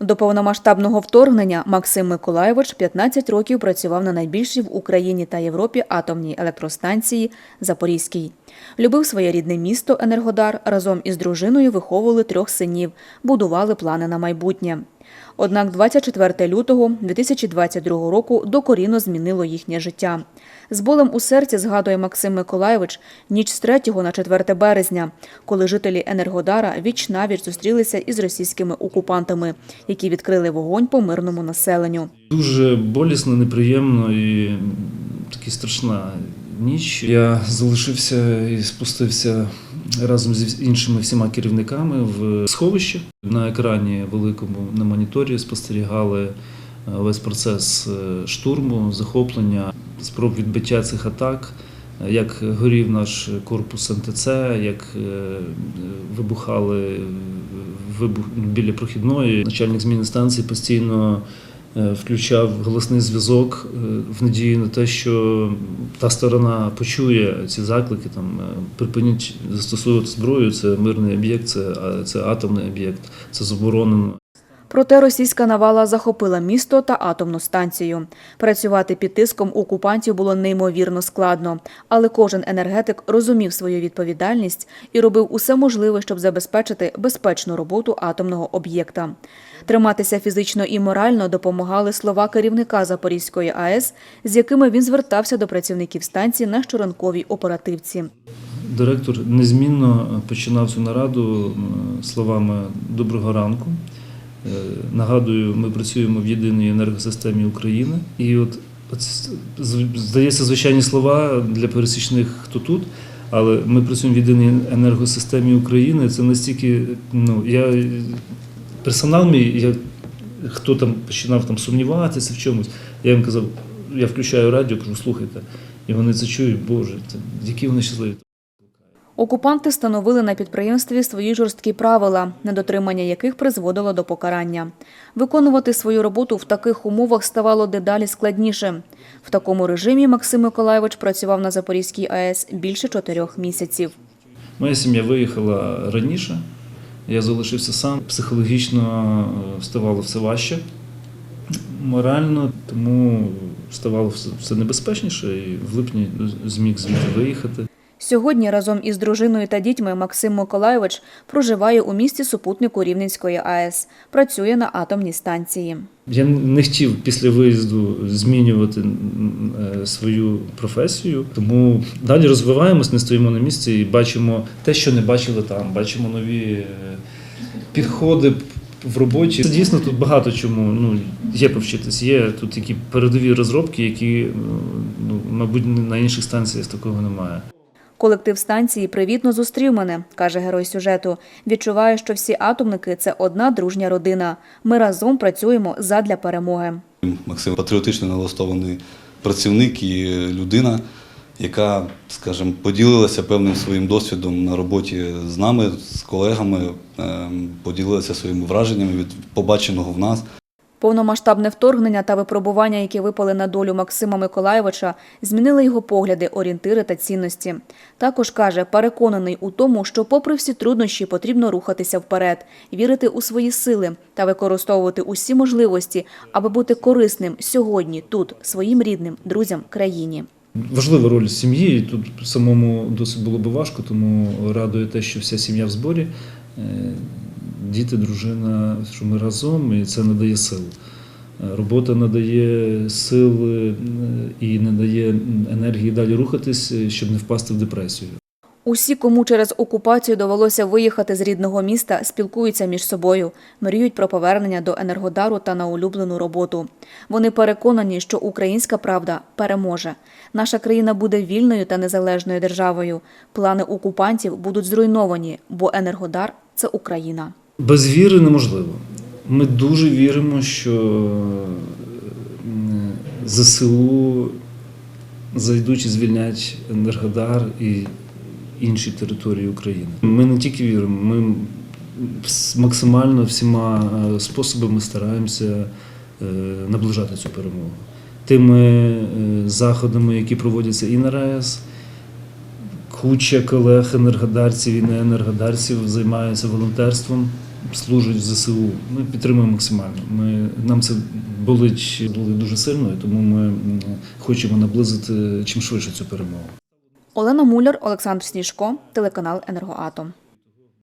До повномасштабного вторгнення Максим Миколаєвич 15 років працював на найбільшій в Україні та Європі атомній електростанції Запорізькій. Любив своє рідне місто Енергодар. Разом із дружиною виховували трьох синів, будували плани на майбутнє. Однак 24 лютого 2022 року докорінно змінило їхнє життя. З болем у серці згадує Максим Миколаєвич ніч з 3 на 4 березня, коли жителі Енергодара віч навіч зустрілися із російськими окупантами, які відкрили вогонь по мирному населенню. Дуже болісно, неприємно і така страшна ніч. Я залишився і спустився разом з іншими всіма керівниками в сховище. На екрані великому на моніторі спостерігали е, весь процес е, штурму, захоплення, спроб відбиття цих атак. е, Як горів наш корпус НТЦ, як вибухали вибух біля прохідної. Начальник зміни станції постійно включав голосний зв'язок е, в надії на те, що та сторона почує ці заклики, там е, припиніть застосовувати зброю. Це мирний об'єкт, це, це атомний об'єкт, це заборонено. Проте російська навала захопила місто та атомну станцію. Працювати під тиском окупантів було неймовірно складно, але кожен енергетик розумів свою відповідальність і робив усе можливе, щоб забезпечити безпечну роботу атомного об'єкта. Триматися фізично і морально допомагали слова керівника Запорізької АЕС, з якими він звертався до працівників станції на щоранковій оперативці. Директор незмінно починав цю нараду словами Доброго ранку. Е, Нагадую, ми працюємо в єдиній енергосистемі України. І от, здається, звичайні слова для пересічних, хто тут, але ми працюємо в єдиній енергосистемі України. Це настільки, ну, я персонал мій, я, хто там починав там сумніватися в чомусь, я їм казав, я включаю радіо, кажу, слухайте. І вони це чують, Боже, які вони щасливі. Окупанти встановили на підприємстві свої жорсткі правила, недотримання яких призводило до покарання. Виконувати свою роботу в таких умовах ставало дедалі складніше. В такому режимі Максим Миколаєвич працював на Запорізькій АЕС більше чотирьох місяців. Моя сім'я виїхала раніше, я залишився сам. Психологічно е, ставало все важче, морально, тому ставало все, небезпечніше, і в липні зміг звідти виїхати. Сьогодні разом із дружиною та дітьми Максим Миколаєвич проживає у місті супутнику Рівненської АЕС, працює на атомній станції. Я не хотів після виїзду змінювати е, свою професію, тому далі розвиваємось, не стоїмо на місці і бачимо те, що не бачили там. Бачимо нові е, підходи в роботі. Це дійсно тут багато чому ну, є повчитись. Є тут такі передові розробки, які, ну, мабуть, на інших станціях такого немає. Колектив станції привітно зустрів мене, каже герой сюжету. Відчуваю, що всі атомники це одна дружня родина. Ми разом працюємо задля перемоги. Максим патріотично налаштований працівник і людина, яка, скажімо, поділилася певним своїм досвідом на роботі з нами, з колегами, ем, поділилася своїми враженнями від побаченого в нас. Повномасштабне вторгнення та випробування, які випали на долю Максима Миколаєвича, змінили його погляди, орієнтири та цінності. Також каже, переконаний у тому, що, попри всі труднощі, потрібно рухатися вперед, вірити у свої сили та використовувати усі можливості, аби бути корисним сьогодні, тут, своїм рідним, друзям, країні. Важлива роль сім'ї. і Тут самому досить було би важко, тому радує те, що вся сім'я в зборі. Діти, дружина, що ми разом, і це надає сил. Робота надає сил е, і надає енергії далі рухатись, е, щоб не впасти в депресію. Усі, кому через окупацію довелося виїхати з рідного міста, спілкуються між собою, мріють про повернення до Енергодару та на улюблену роботу. Вони переконані, що українська правда переможе. Наша країна буде вільною та незалежною державою. Плани окупантів будуть зруйновані, бо Енергодар це Україна. Без віри неможливо. Ми дуже віримо, що ЗСУ зайдуть і звільнять Енергодар і інші території України. Ми не тільки віримо, ми максимально всіма е, способами стараємося е, наближати цю перемогу. Тими е, заходами, які проводяться і на РАЕС, куча колег енергодарців і неенергодарців займаються волонтерством. Служать в ЗСУ. Ми підтримуємо максимально. Ми, нам це болить, болить дуже сильно, тому ми хочемо наблизити чим швидше цю перемогу. Олена Муляр, Олександр Сніжко, телеканал Енергоатом.